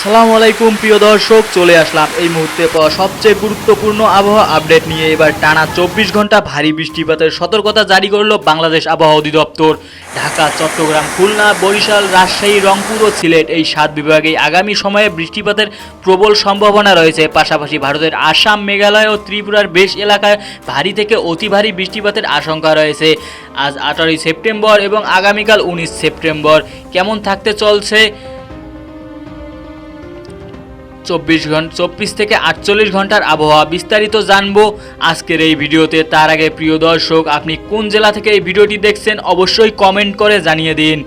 আসসালামু আলাইকুম, প্রিয় দর্শক, চলে আসলাম এই মুহূর্তে পাওয়া সবচেয়ে গুরুত্বপূর্ণ আবহাওয়া আপডেট নিয়ে। এবার টানা চব্বিশ ঘণ্টা ভারী বৃষ্টিপাতের সতর্কতা জারি করল বাংলাদেশ আবহাওয়া অধিদপ্তর। ঢাকা, চট্টগ্রাম, খুলনা, বরিশাল, রাজশাহী, রংপুর ও সিলেট এই সাত বিভাগে আগামী সময়ে বৃষ্টিপাতের প্রবল সম্ভাবনা রয়েছে। পাশাপাশি ভারতের আসাম, মেঘালয় ও ত্রিপুরার বেশ এলাকায় ভারী থেকে অতি ভারী বৃষ্টিপাতের আশঙ্কা রয়েছে। আজ আঠারোই সেপ্টেম্বর এবং আগামীকাল উনিশ সেপ্টেম্বর। কেমন থাকতে চলছে? চব্বিশ ঘণ্টা চব্বিশ থেকে আটচল্লিশ ঘণ্টার আবহাওয়া বিস্তারিত জানব আজকের এই ভিডিওতে। তার আগে প্রিয় দর্শক, আপনি কোন জেলা থেকে এই ভিডিওটি দেখছেন অবশ্যই কমেন্ট করে জানিয়ে দিন।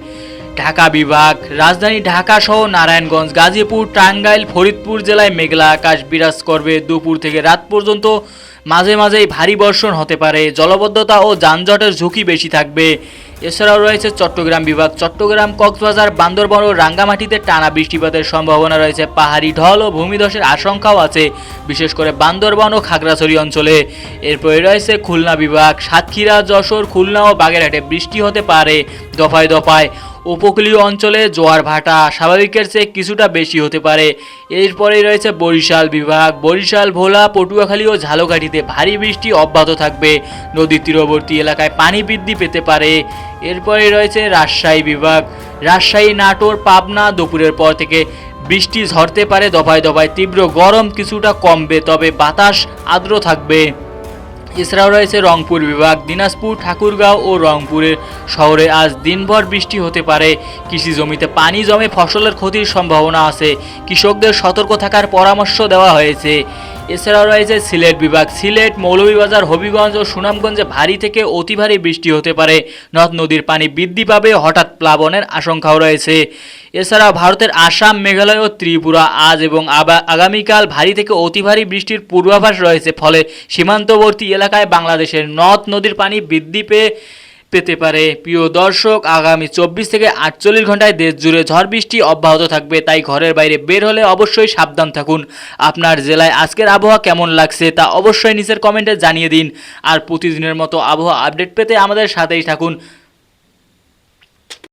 ঢাকা বিভাগ, রাজধানী ঢাকা সহ নারায়ণগঞ্জ, গাজীপুর, টাঙ্গাইল, ফরিদপুর জেলায় মেঘলা আকাশ বিরাজ করবে দুপুর থেকে রাত পর্যন্ত। মাঝে মাঝেই ভারী বর্ষণ হতে পারে। জলবদ্ধতা ও যানজটের ঝুঁকি বেশি থাকবে। এছাড়াও রয়েছে চট্টগ্রাম বিভাগ। চট্টগ্রাম, কক্সবাজার, বান্দরবন ও রাঙ্গামাটিতে টানা বৃষ্টিপাতের সম্ভাবনা রয়েছে। পাহাড়ি ঢল ও ভূমিধসের আশঙ্কাও আছে, বিশেষ করে বান্দরবন ও খাগড়াছড়ি অঞ্চলে। এরপরে রয়েছে খুলনা বিভাগ। সাতক্ষীরা, যশোর, খুলনা ও বাগেরহাটে বৃষ্টি হতে পারে দফায় দফায়। উপকূলীয় অঞ্চলে জোয়ার ভাটা স্বাভাবিকের চেয়ে কিছুটা বেশি হতে পারে। এরপরেই রয়েছে বরিশাল বিভাগ। বরিশাল, ভোলা, পটুয়াখালী ও ঝালকাঠিতে ভারী বৃষ্টি অব্যাহত থাকবে। নদীর তীরবর্তী এলাকায় পানি বৃদ্ধি পেতে পারে। এরপরে রয়েছে রাজশাহী বিভাগ। রাজশাহী, নাটোর, পাবনা দুপুরের পর থেকে বৃষ্টি ঝরতে পারে। দফায় দফায় তীব্র গরম কিছুটা কমবে, তবে বাতাস আর্দ্র থাকবে। এছাড়াও রয়েছে রংপুর বিভাগ, দিনাজপুর, ঠাকুরগাঁও ও রংপুরের শহরে আজ দিনভর বৃষ্টি হতে পারে। কৃষি জমিতে পানি জমে ফসলের ক্ষতির সম্ভাবনা আছে। কৃষকদের সতর্ক থাকার পরামর্শ দেওয়া হয়েছে। এছাড়াও রয়েছে সিলেট বিভাগ। সিলেট, মৌলভীবাজার, হবিগঞ্জ ও সুনামগঞ্জে ভারী থেকে অতি ভারী বৃষ্টি হতে পারে। নদ নদীর পানি বৃদ্ধি পাবে, হঠাৎ প্লাবনের আশঙ্কাও রয়েছে। এছাড়াও ভারতের আসাম, মেঘালয় ও ত্রিপুরা আজ এবং আগামীকাল ভারী থেকে অতি ভারী বৃষ্টির পূর্বাভাস রয়েছে। ফলে সীমান্তবর্তী এলাকায় বাংলাদেশের নদ নদীর পানি বৃদ্ধি পেয়ে পেতে পারে। প্রিয় দর্শক, আগামী চব্বিশ থেকে আটচল্লিশ ঘন্টায় দেশ জুড়ে ঝড় বৃষ্টি অব্যাহত থাকবে, তাই ঘরের বাইরে বের হলে অবশ্যই সাবধান থাকুন। আপনার জেলায় আজকের আবহাওয়া কেমন লাগছে তা অবশ্যই নিচের কমেন্টে জানিয়ে দিন। আর প্রতিদিনের মতো আবহাওয়া আপডেট পেতে আমাদের সাথেই থাকুন।